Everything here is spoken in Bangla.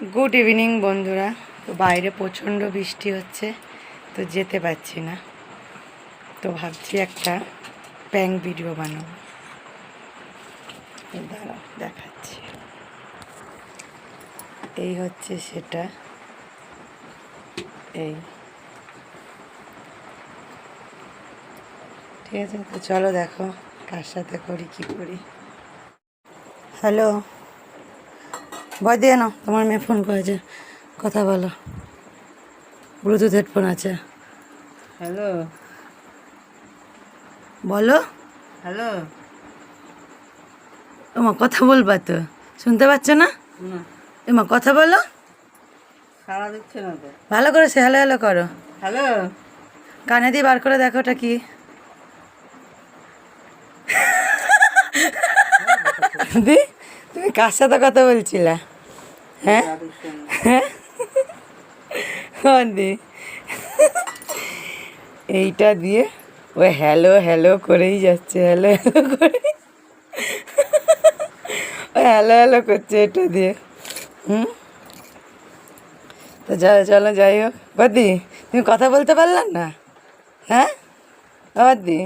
গুড ইভিনিং বন্ধুরা। তো বাইরে প্রচণ্ড বৃষ্টি হচ্ছে, তো যেতে পারছি না। তো ভাবছি একটা প্যাং ভিডিও বানাবো। দাঁড়াও, দেখাচ্ছি। এই হচ্ছে সেটা। এই। ঠিক আছে, তো চলো দেখো কার সাথে করি, কি করি। হ্যালো ভয় দিয়ে নাও তোমার মেয়ে ফোন করেছে। কথা বলো। ব্লুটুথ হেডফোন আছে। হ্যালো। বলো। হ্যালো। তোমার কথা বলবা তো। শুনতে পাচ্ছ না? এমা কথা বলো। দিচ্ছে না তো। ভালো করে সে হ্যালো হ্যালো করো। হ্যালো। কানে দিয়ে বার করে দেখো ওটা কি। দি? তুমি কার সাথে কথা বলছিলে? হ্যাঁ? এইটা দিয়ে ও হ্যালো হ্যালো করেই যাচ্ছে, হ্যালো হ্যালো করে ও হ্যালো হ্যালো করছে এটা দিয়ে। হুম? তো চলো চলো, যাই হোক। বদি তুমি কথা বলতে পারলাম না? হ্যাঁ? বদি